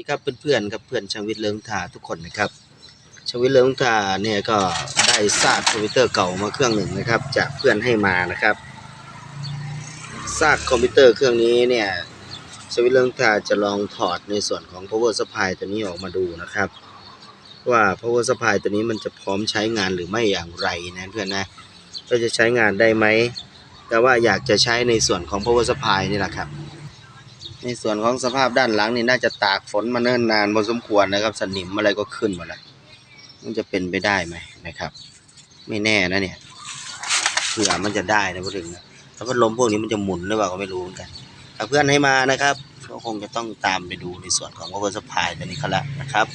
ดีครับเพื่อนๆครับเพื่อนชางวิทย์เลิงทาทุกคนนะครับชางวิทย์เลิงทาเนี่ยก็ได้ซากคอมพิวเตอร์เก่ามาเครื่องหนึ่งนะครับ จากเพื่อนให้มานะครับซากคอมพิวเตอร์เครื่องนี้เนี่ยชางวิทย์เลิงทาจะลองถอดในส่วนของ power supply ตัวนี้ออกมาดูนะครับ ว่า power supply ตัวนี้มันจะพร้อมใช้งานหรือไม่อย่างไรนะเพื่อนนะก็จะใช้งานได้ไหมแต่ว่าอยากจะใช้ในส่วนของ power supply นี่แหละครับ ในส่วนของสภาพด้านหลังนี่น่าจะตากฝนมาเนิ่นนานพอสมควรนะครับ สนิมอะไรก็ขึ้นหมดแล้วมันจะเป็นไปได้ไหมนะครับ ไม่แน่นะเนี่ยเผื่อมันจะได้นะพูดถึงนะแล้วพัดลมพวกนี้มันจะหมุนหรือเปล่าก็ไม่รู้เหมือนกันถ้าเพื่อนให้มานะครับก็คงจะต้องตามไปดูในส่วนของ power supply ตัวนี้เขาละนะครับ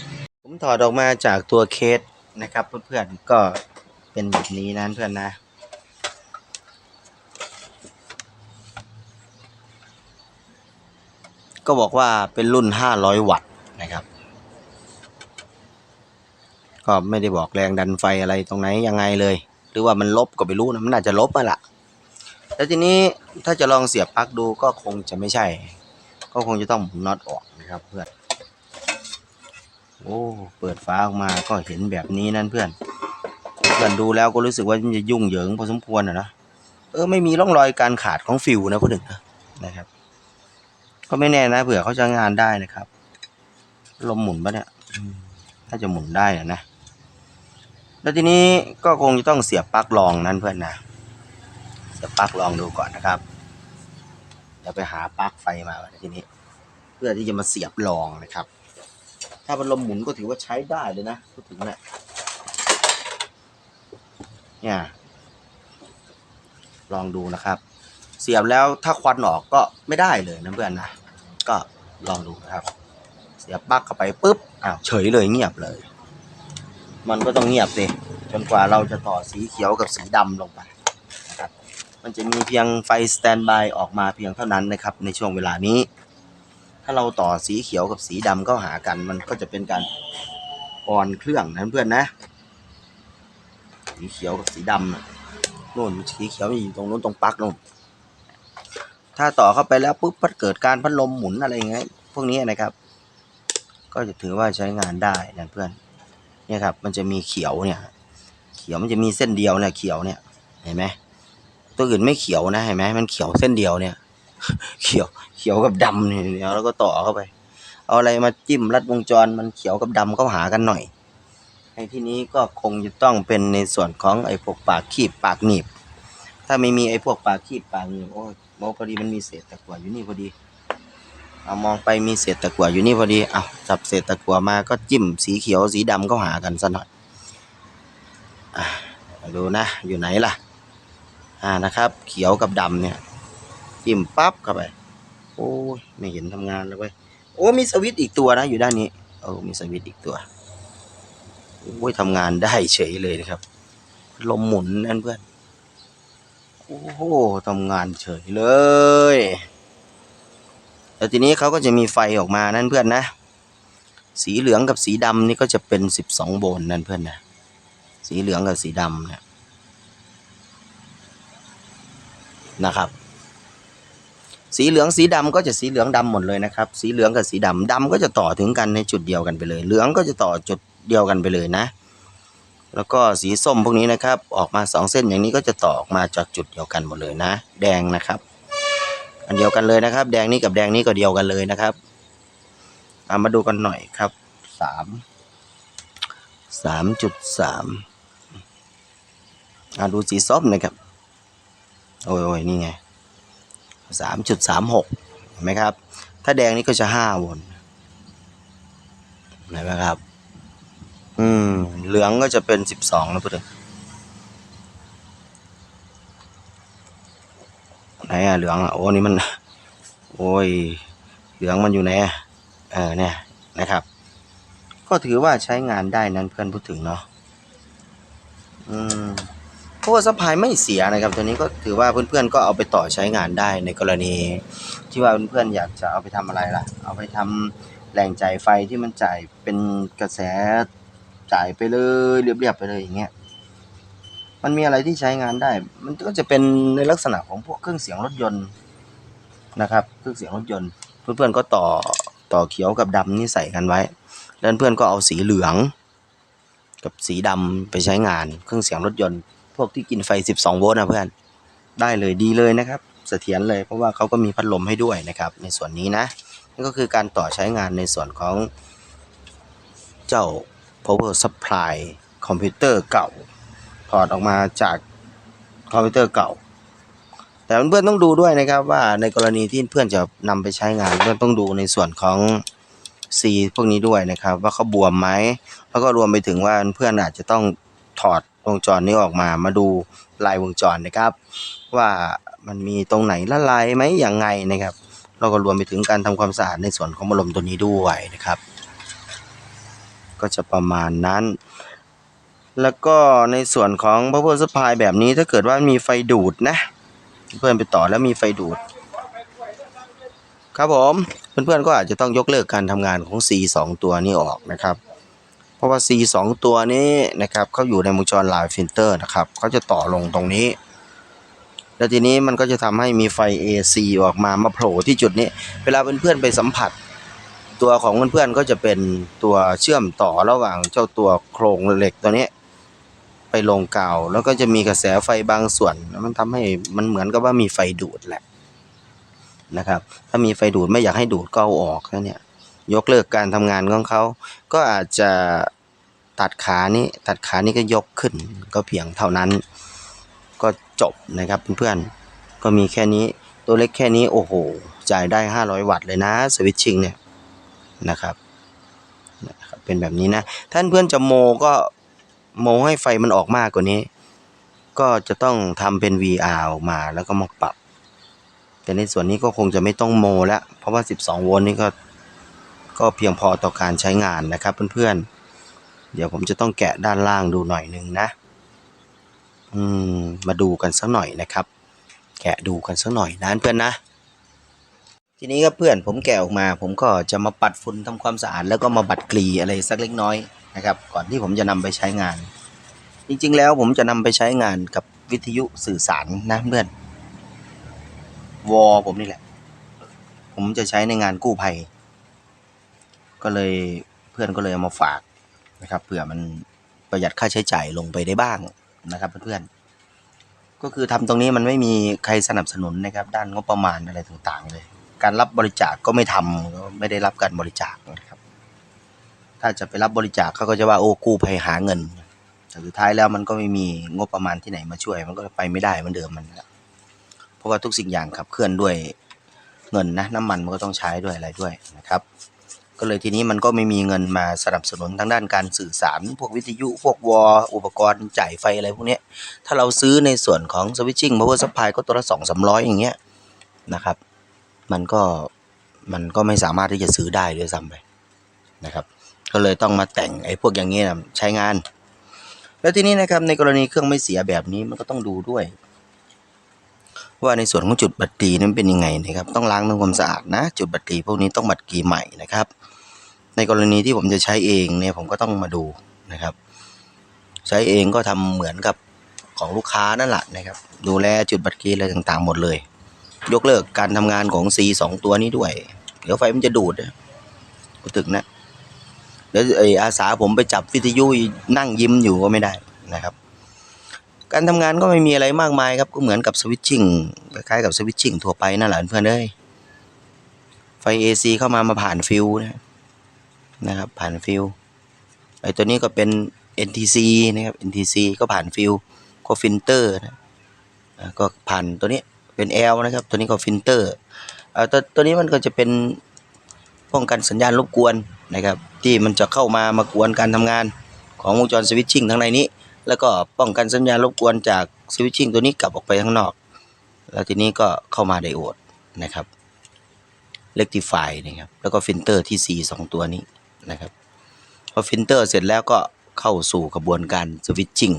ผมถอดออกมาจากตัวเคสนะครับ เพื่อนๆก็เป็นแบบนี้นะเพื่อนนะ ก็บอกว่าเป็นรุ่น 500 วัตต์นะครับ ก็ไม่ได้บอกแรงดันไฟอะไรตรงไหนยังไงเลย หรือว่ามันลบก็ไม่รู้นะมันน่าจะลบมาละแล้วทีนี้ถ้าจะลองเสียบปลั๊กดูก็คงจะไม่ใช่ ก็คงจะต้องหมุนน็อตออกนะครับเพื่อนโอ้เปิดฟ้าออกมาก็เห็นแบบนี้นั่นเพื่อนเพื่อนดูแล้วก็รู้สึกว่ามันจะยุ่งเหยิงพอสมควรอะนะเออไม่มีร่องรอยการขาดของฟิวนะพูดถึงนนะครับ ก็ไม่แน่นะเผื่อเขาจะงานได้นะครับ ลมหมุนปะเนี่ยอืมถ้าจะหมุนได้อะนะ แล้วทีนี้ก็คงจะต้องเสียบปลั๊กรองนั่นเพื่อนนะ เสียบปลั๊กรองดูก่อนนะครับ เดี๋ยวไปหาปลั๊กไฟมาทีนี้ เพื่อที่จะมาเสียบรองนะครับ ถ้าเป็นลมหมุนก็ถือว่าใช้ได้เลยนะพูดถึงเนี่ยเนี่ยลองดูนะครับ เสียบแล้วถ้าควันออกก็ไม่ได้เลยนะเพื่อนนะ ก็ลองดูนะครับ เสียบปลั๊กเข้าไปปุ๊บอ้าวเฉยเลยเงียบเลย มันก็ต้องเงียบสิจนกว่าเราจะต่อสีเขียวกับสีดำลงไปนะครับมันจะมีเพียงไฟสแตนบายออกมาเพียงเท่านั้นนะครับ ในช่วงเวลานี้ ถ้าเราต่อสีเขียวกับสีดำเข้าหากัน มันก็จะเป็นการออนเครื่องนะเพื่อนนะสีเขียวกับสีดำโน่นสีเขียวอยู่ตรงนู้นตรงปลั๊กนู่น ถ้าต่อเข้าไปแล้วปุ๊บมันเกิดการพัดลมหมุนอะไรอย่างเงี้ยพวกนี้นะครับ ก็จะถือว่าใช้งานได้นะเพื่อนเนี่ยครับ มันจะมีเขียวเนี่ย เขียวมันจะมีเส้นเดียวเนี่ยเขียวเนี่ยเห็นไหมตัวอื่นไม่เขียวนะเห็นไหมมันเขียวเส้นเดียวเนี่ย เขียวเขียวกับดำเนี่ยแล้วก็ต่อเข้าไป เอาอะไรมาจิ้มรัดวงจรมันเขียวกับดำเข้าหากันหน่อยในที่นี้ก็คงจะต้องเป็นในส่วนของไอ้พวกปากขีบปากหนีบาไม่มีไอ้พวกปลาขีบปลากหนีบโอ้ยโมพอดีมันมีเศษตะกั่วอยู่นี่พอดี เอามองไปมีเศษตะกั่วอยู่นี่พอดีเอาจับเศษตะกั่วมาก็จิ้มสีเขียวสีดำเข้าหากันซะหน่อยอะดูนะอยู่ไหนล่ะ อ่านะครับ เขียวกับดำเนี่ยจิ้มปั๊บเข้าไปโอ้ยไม่เห็นทำงานเลยเว้ยโอ้มีสวิตอีกตัวนะอยู่ด้านนี้โอ้มีสวิตอีกตัวโอ้ยทำงานได้เฉยเลยนะครับ ลมหมุนนั่นเพื่อน โอ้โหทำงานเฉยเลย แล้วทีนี้เขาก็จะมีไฟออกมานั่นเพื่อนนะ สีเหลืองกับสีดำนี่ก็จะเป็นสิบสองโวลต์นั่นเพื่อนนะ สีเหลืองกับสีดำเนี่ยนะครับ สีเหลืองสีดำก็จะสีเหลืองดำหมดเลยนะครับ สีเหลืองกับสีดำดำก็จะต่อถึงกันในจุดเดียวกันไปเลย เหลืองก็จะต่อจุดเดียวกันไปเลยนะ แล้วก็สีส้มพวกนี้นะครับ ออกมาสองเส้นอย่างนี้ก็จะต่อออกมาจากจุดเดียวกันหมดเลยนะ แดงนะครับ อันเดียวกันเลยนะครับ แดงนี้กับแดงนี้ก็เดียวกันเลยนะครับเอามาดูกันหน่อยครับสามสามจุดสามอ่าดูสีส้มนะครับโอ้ยโอ้ยนี่ไงสามจุดสามหกเห็นไหมครับ ถ้าแดงนี่ก็จะห้าวลต์เห็นไหมครับ อืม เหลืองก็จะเป็นสิบสองนะพูดถึงไหนอะเหลืองอะโอ้นี่มัน โอ้ย เหลืองมันอยู่ไหนเออเนี่ยนะครับ ก็ถือว่าใช้งานได้นั้นเพื่อนพูดถึงเนาะอืมเพราะว่าสปายไม่เสียนะครับ ตัวนี้ก็ถือว่าเพื่อนๆก็เอาไปต่อใช้งานได้ในกรณี ที่ว่าเพื่อนๆอยากจะเอาไปทำอะไรล่ะ เอาไปทำแหล่งจ่ายไฟที่มันจ่ายเป็นกระแส จ่ายไปเลยเรียบๆไปเลยอย่างเงี้ยมันมีอะไรที่ใช้งานได้ มันก็จะเป็นในลักษณะของพวกเครื่องเสียงรถยนต์นะครับ เครื่องเสียงรถยนต์ เพื่อนๆก็ต่อต่อเขียวกับดำนี่ใส่กันไว้ แล้วเพื่อนก็เอาสีเหลือง กับสีดำไปใช้งาน เครื่องเสียงรถยนต์ พวกที่กินไฟ 12 โวลต์นะเพื่อน ได้เลยดีเลยนะครับ เสถียรเลยเพราะว่าเขาก็มีพัดลมให้ด้วยนะครับ ในส่วนนี้นะนั่ก็คือการต่อใช้งานในส่วนของเจ้า power supply คอมพิวเตอร์เก่า ถอดออกมาจากคอมพิวเตอร์เก่า แต่เพื่อนต้องดูด้วยนะครับว่าในกรณีที่เพื่อนจะนำไปใช้งาน เพื่อนต้องดูในส่วนของ C พวกนี้ด้วยนะครับ ว่าเขาบวมไหมแล้วก็รวมไปถึงว่าเพื่อนอาจจะต้องถอดวงจรนี้ออกมามาดูลายวงจรนะครับ ว่ามันมีตรงไหนละลายไหมอย่างไงนะครับ เราก็รวมไปถึงการทำความสะอาดในส่วนของพัดลมตัวนี้ด้วยนะครับ ก็จะประมาณนั้น แล้วก็ในส่วนของ power supply แบบนี้ถ้าเกิดว่ามีไฟดูดนะ เพื่อนไปต่อแล้วมีไฟดูด ครับผมเพื่อนๆก็อาจจะต้องยกเลิกการทำงานของ C 2ตัวนี้ออกนะครับเพราะว่า C 2ตัวนี้นะครับเขาอยู่ในวงจรลายฟิลเตอร์นะครับเขาจะต่อลงตรงนี้แล้วทีนี้มันก็จะทำให้มีไฟ AC ออกมามาโผล่ที่จุดนี้ เวลาเพื่อนๆไปสัมผัส ตัวของเพื่อนๆก็จะเป็นตัวเชื่อมต่อระหว่างเจ้าตัวโครงเหล็กตัวนี้ ไปลงกาว แล้วก็จะมีกระแสไฟบางส่วน มันทำให้มันเหมือนกับว่ามีไฟดูดแหละนะครับ ถ้ามีไฟดูดไม่อยากให้ดูดก็เอาออกแล้วเนี่ยยกเลิกการทำงานของเขา ก็อาจจะตัดขานี้ตัดขานี้ก็ยกขึ้น ก็เพียงเท่านั้น ก็จบนะครับเพื่อนๆก็มีแค่นี้ตัวเล็กแค่นี้โอ้โหจ่ายได้ 500 วัตต์เลยนะ สวิตชิ่งเนี่ย นะครับนะครับ เป็นแบบนี้นะ ท่านเพื่อนจะโมก็โมให้ไฟมันออกมากกว่านี้ ก็จะต้องทำเป็น VR ออกมาแล้วก็มาปรับ แต่ในส่วนนี้ก็คงจะไม่ต้องโมแล้ว เพราะว่า 12 โวลต์นี่ก็ก็เพียงพอต่อการใช้งานนะครับเพื่อนๆ เดี๋ยวผมจะต้องแกะด้านล่างดูหน่อยหนึงนะอืมมาดูกันสักหน่อยนะครับ แกะดูกันสักหน่อยนะเพื่อนนะ ทีนี้ก็เพื่อนผมแกะออกมา ผมก็จะมาปัดฝุ่นทำความสะอาดแล้วก็มาบัดกรีอะไรสักเล็กน้อยนะครับ ก่อนที่ผมจะนำไปใช้งาน จริงๆแล้วผมจะนำไปใช้งานกับวิทยุสื่อสารนะเพื่อนวอผมนี่แหละ ผมจะใช้ในงานกู้ภัย ก็เลยเพื่อนก็เลยเอามาฝากนะครับเผื่อมันประหยัดค่าใช้จ่ายลงไปได้บ้างนะครับเพื่อนๆก็คือทำตรงนี้มันไม่มีใครสนับสนุนนะครับ ด้านงบประมาณอะไรต่างๆเลย การรับบริจาคก็ไม่ทำก็ไม่ได้รับการบริจาคนะครับ ถ้าจะไปรับบริจาคเขาก็จะว่าโอ้กู้ภัยหาเงิน แต่สุดท้ายแล้วมันก็ไม่มีงบประมาณที่ไหนมาช่วย มันก็ไปไม่ได้เหมือนเดิมมันเพราะว่าทุกสิ่งอย่างขับเคลื่อนด้วยเงินนะน้ำมันมันก็ต้องใช้ด้วยอะไรด้วยนะครับ ก็เลยทีนี้มันก็ไม่มีเงินมาสนับสนุนทางด้านการสื่อสาร พวกวิทยุพวกวออุปกรณ์จ่ายไฟอะไรพวกนี้ถ้าเราซื้อในส่วนของสวิตชิ่งพาวเวอร์ซัพพลายก็ตัวละสองสามร้อยอย่างเงี้ยนะครับ มันก็มันก็ไม่สามารถที่จะซื้อได้ด้วยซ้ำไปนะครับ ก็เลยต้องมาแต่งไอ้พวกอย่างเงี้ยใช้งาน แล้วทีนี้นะครับในกรณีเครื่องไม่เสียแบบนี้มันก็ต้องดูด้วย ว่าในส่วนของจุดบัตรตีนั้นเป็นยังไงนะครับ ต้องล้างทำความสะอาดนะ จุดบัตรตีพวกนี้ต้องบัตรกีใหม่นะครับ ในกรณีที่ผมจะใช้เองเนี่ยผมก็ต้องมาดูนะครับ ใช้เองก็ทำเหมือนกับของลูกค้านั่นแหละนะครับ ดูแลจุดบัตรกีอะไรต่างๆหมดเลย ยกเลิกการทำงานของ C สองตัวนี้ด้วย เดี๋ยวไฟมันจะดูดนะพูดถึงนะเดี๋ยวไออาสาผมไปจับวิทยุนั่งยิ้มอยู่ก็ไม่ได้นะครับ การทำงานก็ไม่มีอะไรมากมายครับ ก็เหมือนกับสวิตชิ่งคล้ายๆกับสวิตชิ่งทั่วไปนั่นแหละเพื่อนเอ้ยไฟ AC เข้ามามาผ่านฟิวนะนะครับ ผ่านฟิวไอตัวนี้ก็เป็น NTC นะครับ NTC ก็ผ่านฟิวก็ฟิลเตอร์นะก็ผ่านตัวนี้ เป็น L นะครับ ตัวนี้ก็ฟิลเตอร์อ่าตัวตัวนี้มันก็จะเป็นป้องกันสัญญาณรบกวนนะครับ ที่มันจะเข้ามามากวนการทำงานของวงจรสวิตชิ่งทั้งในนี้ แล้วก็ป้องกันสัญญาณรบกวนจากสวิตชิ่งตัวนี้กลับออกไปข้างนอก แล้วทีนี้ก็เข้ามาไดโอดนะครับเ e ก t ิฟายนะครับแล้วก็ฟิลเตอร์ที่ C สองตัวนี้นะครับพอฟิลเตอร์เสร็จแล้วก็เข้าสู่กระบวนการสวิตชิ่ง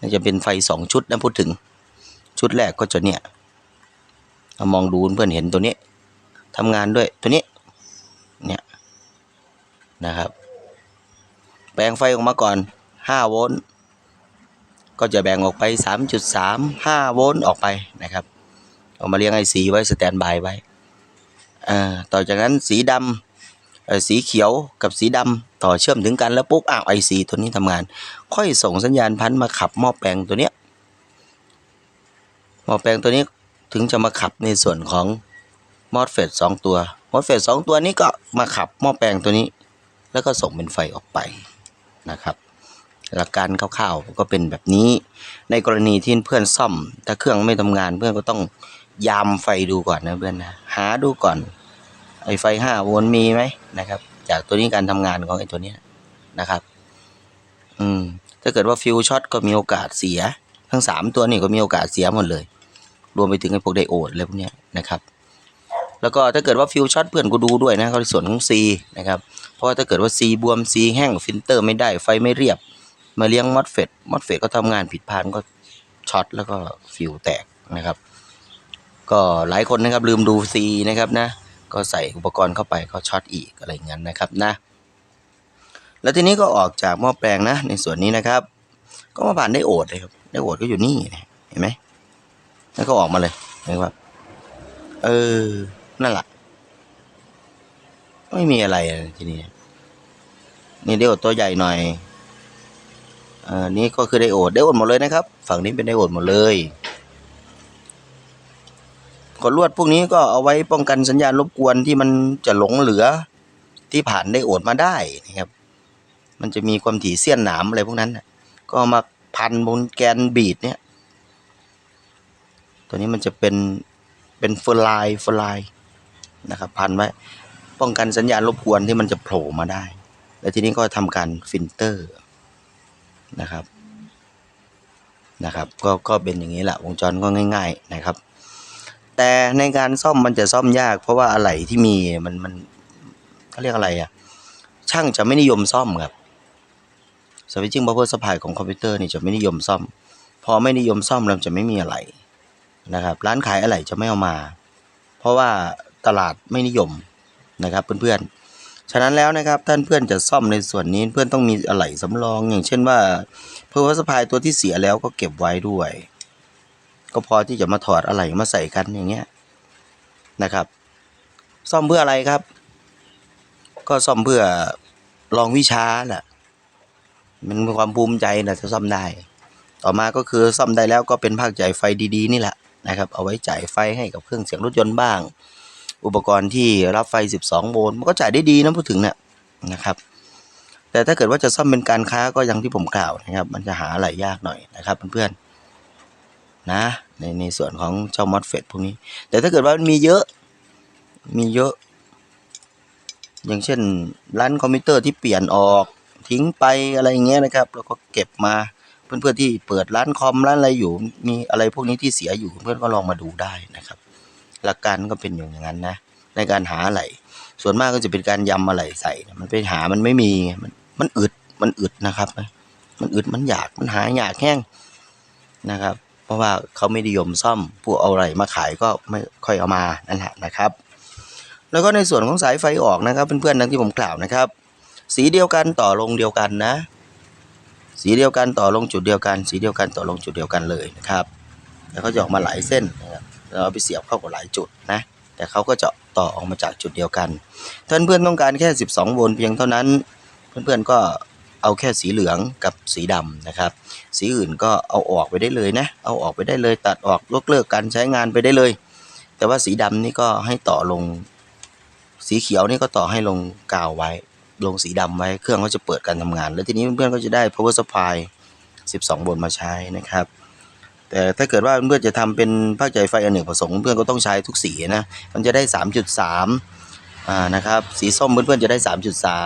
น่าจะเป็นไฟสองชุดนะพูดถึงชุดแรกก็จะเนี่ย มองดูเพื่อนเห็นตัวนี้ทำงานด้วยตัวนี้เนี่ยนะครับแปลงไฟออกมาก่อน 5 โวลต์ก็จะแบ่งออกไป 3.35 โวลต์ออกไปนะครับ เอามาเรียงไอสีไว้สแตนบายไว้ต่อจากนั้นสีดอ่อสีเขียวกับสีดำต่อเชื่อมถึงกันแล้วปุ๊บอ้าวไอซีตัวนี้ทำงาน ค่อยส่งสัญญาณพันธุ์มาขับหม้อแปลงตัวเนี้ยหม้อแปลงตัวนี้ ถึงจะมาขับในส่วนของมอสเฟตสองตัวมอสเฟตสองตัวนี้ก็มาขับหม้อแปลงตัวนี้ แล้วก็ส่งเป็นไฟออกไปนะครับ หลักการคร่าวๆก็เป็นแบบนี้ ในกรณีที่เพื่อนซ่อม ถ้าเครื่องไม่ทำงานเพื่อนก็ต้องยามไฟดูก่อนนะเพื่อนนะหาดูก่อนไอไฟห้าโวลต์มีไหมนะครับ จากตัวนี้การทำงานของไอตัวนี้นะครับ อืมถ้าเกิดว่าฟิวช็อตก็มีโอกาสเสีย ทั้งสามตัวนี่ก็มีโอกาสเสียหมดเลย รวมไปถึงไอ้พวกไดโอดอะไรพวกนี้นะครับแล้วก็ถ้าเกิดว่าฟิวช็อตเพื่อนก็ดูด้วยนะเขาในส่วนของ C นะครับเพราะว่าถ้าเกิดว่า C บวม C แห้งฟิลเตอร์ไม่ได้ไฟไม่เรียบ มาเลี้ยงมอสเฟตมอสเฟตก็ทำงานผิดพลาดก็ช็อตแล้วก็ฟิวแตกนะครับ ก็หลายคนนะครับลืมดู C นะครับนะก็ใส่อุปกรณ์เข้าไปก็ช็อตอีกอะไรอย่างนั้นนะครับนะแล้วทีนี้ก็ออกจากหม้อแปลงนะในส่วนนี้นะครับ ก็มาผ่านได้โอดเลยครับได้โอดก็อยู่นี่เห็นไหม แล้วก็ออกมาเลยนไหมครับเออ นั่นแหละ ไม่มีอะไรทีนี้นี่ได้โอดตัวใหญ่หน่อยอ่อนี่ก็คือไดโอดไดโอดหมดเลยนะครับ ฝั่งนี้เป็นไดโอดหมดเลยกดลวดพวกนี้ก็เอาไว้ป้องกันสัญญาณรบกวนที่มันจะหลงเหลือที่ผ่านไดโอดมาได้นะครับ มันจะมีความถี่เสี้ยนหนามอะไรพวกนั้นก็มาพันบนแกนบีดเนี่ย ตัวนี้มันจะเป็นเป็นเฟอร์ไลน์เฟอร์ไลน์นะครับพันไว้ป้องกันสัญญาณรบกวนที่มันจะโผล่มาได้ แล้วทีนี้ก็ทำการฟิลเตอร์นะครับนะครับ ก็ก็เป็นอย่างนี้แหละวงจรก็ง่าย ๆนะครับ แต่ในการซ่อมมันจะซ่อมยาก เพราะว่าอะไหล่ที่มีมันมันเขาเรียกอะไรอะช่างจะไม่นิยมซ่อมครับสวิตชิ่งบัฟเฟอร์สปายของคอมพิวเตอร์นี่จะไม่นิยมซ่อม พอไม่นิยมซ่อมแล้วจะไม่มีอะไร นะครับ ร้านขายอะไหล่จะไม่เอามา เพราะว่าตลาดไม่นิยมนะครับเพื่อนๆ ฉะนั้นแล้วนะครับท่านเพื่อนจะซ่อมในส่วนนี้เพื่อนต้องมีอะไหล่สำรอง อย่างเช่นว่าเพอร์สปายตัวที่เสียแล้วก็เก็บไว้ด้วย ก็พอที่จะมาถอดอะไหล่มาใส่กันอย่างเงี้ยนะครับ ซ่อมเพื่ออะไรครับ ก็ซ่อมเพื่อลองวิชาแหละมันมีความภูมิใจนะจะซ่อมได้ ต่อมาก็คือซ่อมได้แล้วก็เป็นภาคจ่ายไฟดี ๆ นี่แหละ นะครับ เอาไว้จ่ายไฟให้กับเครื่องเสียงรถยนต์บ้าง อุปกรณ์ที่รับไฟ 12 โวลต์มันก็จ่ายได้ดีนะพูดถึงเนี่ยนะครับ แต่ถ้าเกิดว่าจะซ่อมเป็นการค้าก็อย่างที่ผมกล่าวนะครับ มันจะหาอะไรยากหน่อยนะครับเพื่อนๆนะในในส่วนของเจ้ามอสเฟตพวกนี้ แต่ถ้าเกิดว่ามันมีเยอะมีเยอะ อย่างเช่นร้านคอมพิวเตอร์ที่เปลี่ยนออกทิ้งไปอะไรอย่างเงี้ยนะครับ แล้วก็เก็บมา เพื่อนๆที่เปิดร้านคอมร้านอะไรอยู่ มีอะไรพวกนี้ที่เสียอยู่เพื่อนก็ลองมาดูได้นะครับ หลักการก็เป็นอย่างนั้นนะ ในการหาอะไรส่วนมากก็จะเป็นการยำอะไรใส่ มันไปหามันไม่มีมันมันอึดมันอึดนะครับ มันอึดมันอยากมันหาอยากแห้งนะครับ เพราะว่าเขาไม่นิยมซ่อมพวกเอาอะไรมาขายก็ไม่ค่อยเอามานั่นแหละนะครับ แล้วก็ในส่วนของสายไฟออกนะครับเพื่อนๆดังที่ผมกล่าวนะครับ สีเดียวกันต่อลงเดียวกันนะ สีเดียวกันต่อลงจุดเดียวกัน สีเดียวกันต่อลงจุดเดียวกันเลยนะครับ แล้วก็จะออกมาหลายเส้นนะครับเราเอาไปเสียบเข้ากับหลายจุดนะแต่เขาก็จะต่อออกมาจากจุดเดียวกันท่านเพื่อนต้องการแค่ 12 โวลต์เพียงเท่านั้น เพื่อนๆก็เอาแค่สีเหลืองกับสีดำนะครับ สีอื่นก็เอาออกไปได้เลยนะ เอาออกไปได้เลย ตัดออกยกเลิกการใช้งานไปได้เลย แต่ว่าสีดำนี่ก็ให้ต่อลง สีเขียวนี่ก็ต่อให้ลงกาวไว้ ลงสีดำไว้เครื่องก็จะเปิดการทำงาน แล้วทีนี้เพื่อนๆก็จะได้ power supply 12 โวลต์มาใช้นะครับ แต่ถ้าเกิดว่าเพื่อนๆจะทำเป็นภาคใจไฟอันหนึ่งผสมเพื่อนก็ต้องใช้ทุกสีนะมันจะได้ 3.3อ่านะครับสีส้มเพื่อนๆจะได้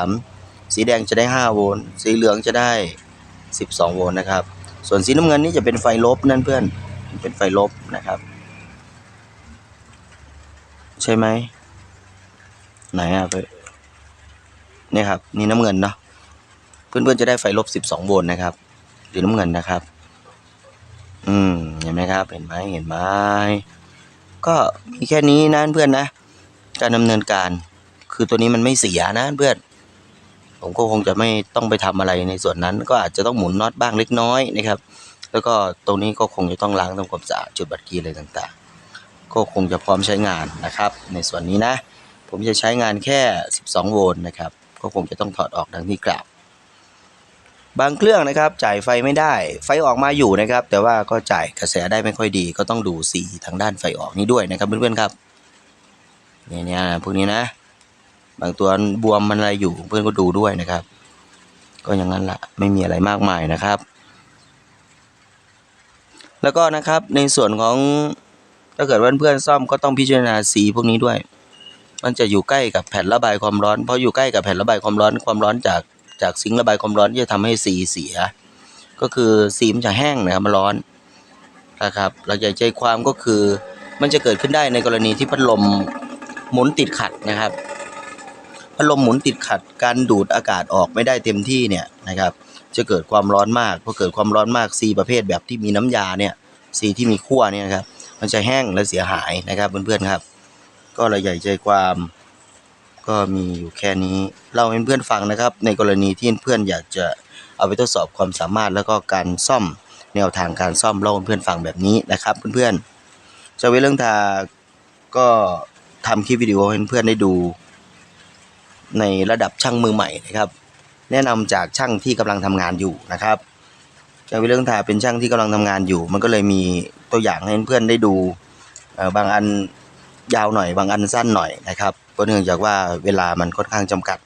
3.3 สีแดงจะได้ 5 โวลต์สีเหลืองจะได้ 12 โวลต์นะครับ ส่วนสีน้ำเงินนี่จะเป็นไฟลบนั่นเพื่อนเป็นไฟลบนะครับ ใช่ไหมไหนอะเพื่อน นี่ครับนี่น้ำเงินเนาะเพื่อนๆจะได้ไฟลบ12โวลต์นะครับสีน้ำเงินนะครับ อืมเห็นไหมครับ เห็นไหมเห็นไหมก็มีแค่นี้นะเพื่อนนะการดำเนินการ คือตัวนี้มันไม่เสียนะเพื่อนผมก็คงจะไม่ต้องไปทำอะไรในส่วนนั้น ก็อาจจะต้องหมุนน็อตบ้างเล็กน้อยนะครับ แล้วก็ตรงนี้ก็คงจะต้องล้างทำความสะอาดจุดบัตรคีย์อะไรต่างๆ ก็คงจะพร้อมใช้งานนะครับ ในส่วนนี้นะ ผมผมจะใช้งานแค่ 12 โวลต์นะครับ ก็คงจะต้องถอดออกดังที่กล่าว บางเครื่องนะครับจ่ายไฟไม่ได้ ไฟออกมาอยู่นะครับ แต่ว่าก็จ่ายกระแสได้ไม่ค่อยดี ก็ต้องดูสีทางด้านไฟออกนี้ด้วยนะครับเพื่อนๆครับเนี่ยเนี่ยพวกนี้นะ บางตัวบวมมันอะไรอยู่เพื่อนก็ดูด้วยนะครับ ก็อย่างนั้นละไม่มีอะไรมากมายนะครับ แล้วก็นะครับในส่วนของถ้าเกิดว่าเพื่อนๆซ่อมก็ต้องพิจารณาสีพวกนี้ด้วย มันจะอยู่ใกล้กับแผ่นระบายความร้อนเพราะอยู่ใกล้กับแผ่นระบายความร้อนความร้อนจากจากซิงค์ระบายความร้อนที่จะทำให้สีเสีย ก็คือสีมันจะแห้งนะครับมันร้อนนะครับเราใจใจความก็คือมันจะเกิดขึ้นได้ในกรณีที่พัดลมหมุนติดขัดนะครับพัดลมหมุนติดขัดการดูดอากาศออกไม่ได้เต็มที่เนี่ยนะครับ จะเกิดความร้อนมากพอเกิดความร้อนมากซีประเภทแบบที่มีน้ำยาเนี่ยซีที่มีขั้วเนี่ยครับมันจะแห้งและเสียหายนะครับเพื่อนๆครับ ก็ระใหญ่ใจความ ก็มีอยู่แค่นี้เล่าให้เพื่อนฟังนะครับ ในกรณีที่เพื่อนอยากจะเอาไปทดสอบความสามารถแล้วก็การซ่อมแนวทางการซ่อมเล่าให้เพื่อนฟังแบบนี้นะครับเพื่อนๆจะเวเรื่องทาก็ทำคลิปวิดีโอให้เพื่อนได้ดู ในระดับช่างมือใหม่นะครับ แนะนำจากช่างที่กำลังทำงานอยู่นะครับเจ้าวิเรื่องทาเป็นช่างที่กำลังทำงานอยู่ มันก็เลยมีตัวอย่างให้เพื่อนได้ดูบางอัน ยาวหน่อยบางอันสั้นหน่อยนะครับก็เนื่องจากว่าเวลามันค่อนข้างจำกัด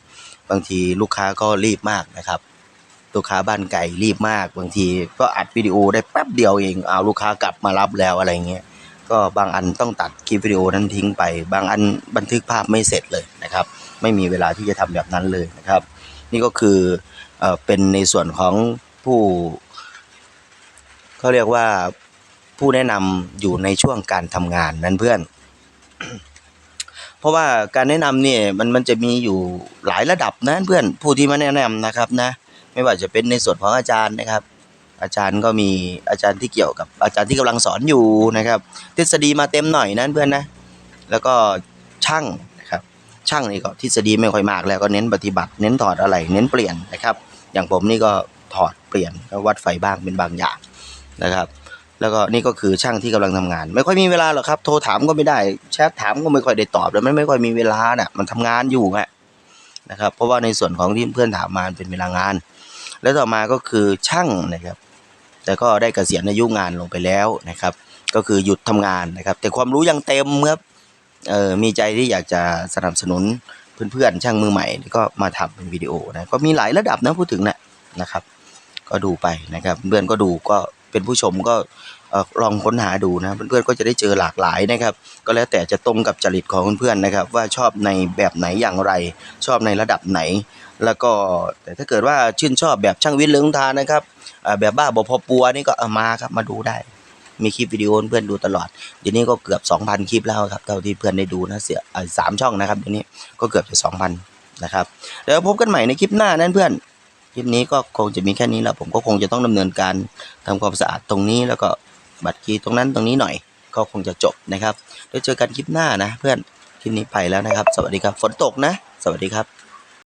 บางทีลูกค้าก็รีบมากนะครับลูกค้าบ้านไก่รีบมาก บางทีก็อัดวิดีโอได้แป๊บเดียวเองเอาลูกค้ากลับมารับแล้วอะไรเงี้ยก็บางอันต้องตัดคลิปวิดีโอนั้นทิ้งไป บางอันบันทึกภาพไม่เสร็จเลยนะครับ ไม่มีเวลาที่จะทำแบบนั้นเลยนะครับ นี่ก็คือเอเป็นในส่วนของผู้เขาเรียกว่าผู้แนะนำอยู่ในช่วงการทำงานนั้นเพื่อน เพราะว่าการแนะนำเนี่ยมันมันจะมีอยู่หลายระดับนะเพื่อนผู้ที่มาแนะนำนะครับนะไม่ว่าจะเป็นในส่วนของอาจารย์นะครับ อาจารย์ก็มีอาจารย์ที่เกี่ยวกับอาจารย์ที่กำลังสอนอยู่นะครับ ทฤษฎีมาเต็มหน่อยนะเพื่อนนะแล้วก็ช่างนะครับช่างนี่ก็ทฤษฎีไม่ค่อยมากแล้วก็เน้นปฏิบัติ เน้นถอดอะไรเน้นเปลี่ยนนะครับ อย่างผมนี่ก็ถอดเปลี่ยนก็วัดไฟบ้างเป็นบางอย่างนะครับ แล้วก็นี่ก็คือช่างที่กำลังทำงาน ไม่ค่อยมีเวลาหรอกครับ โทรถามก็ไม่ได้แชทถามก็ไม่ค่อยได้ตอบแล้วมันไม่ค่อยมีเวลาน่ะมันทำงานอยู่ฮะนะครับ เพราะว่าในส่วนของที่เพื่อนถามมาเป็นเวลางาน แล้วต่อมาก็คือช่างนะครับ แต่ก็ได้เกษียณอายุงานลงไปแล้วนะครับ ก็คือหยุดทำงานนะครับ แต่ความรู้ยังเต็มครับเออมีใจที่อยากจะสนับสนุนเพื่อนๆช่างมือใหม่ก็มาทำเป็นวิดีโอนะก็มีหลายระดับนะพูดถึงนะนะครับ ก็ดูไปนะครับ เพื่อนก็ดูก็ เป็นผู้ชมก็ลองค้นหาดูนะเพื่อนๆก็จะได้เจอหลากหลายนะครับ ก็แล้วแต่จะตรงกับจริตของเพื่อนๆนะครับ ว่าชอบในแบบไหนอย่างไร ชอบในระดับไหน แล้วก็แต่ถ้าเกิดว่าชื่นชอบแบบช่างวิทย์เลืองทานนะครับแบบบ้าบอพอปัวนี่ก็เอามาครับมาดูได้ มีคลิปวิดีโอเพื่อนดูตลอดเดี๋ยวนี้ก็เกือบ 2,000 คลิปแล้วครับเท่าที่เพื่อนได้ดูนะเสียสามช่องนะครับเดี๋ยวนี้ก็เกือบจะ2,000นะครับเดี๋ยวพบกันใหม่ในคลิปหน้านั้นเพื่อน ลิปนี้ก็คงจะมีแค่นี้แล้วผมก็คงจะต้องดำเนินการทำความสะอาดตรงนี้แล้วก็บัตรคีย์ตรงนั้นตรงนี้หน่อย ก็คงจะจบนะครับเดี๋ยวเจอกันคลิปหน้านะ เพื่อนคลิปนี้ไปแล้วนะครับ สวัสดีครับฝนตกนะ สวัสดีครับ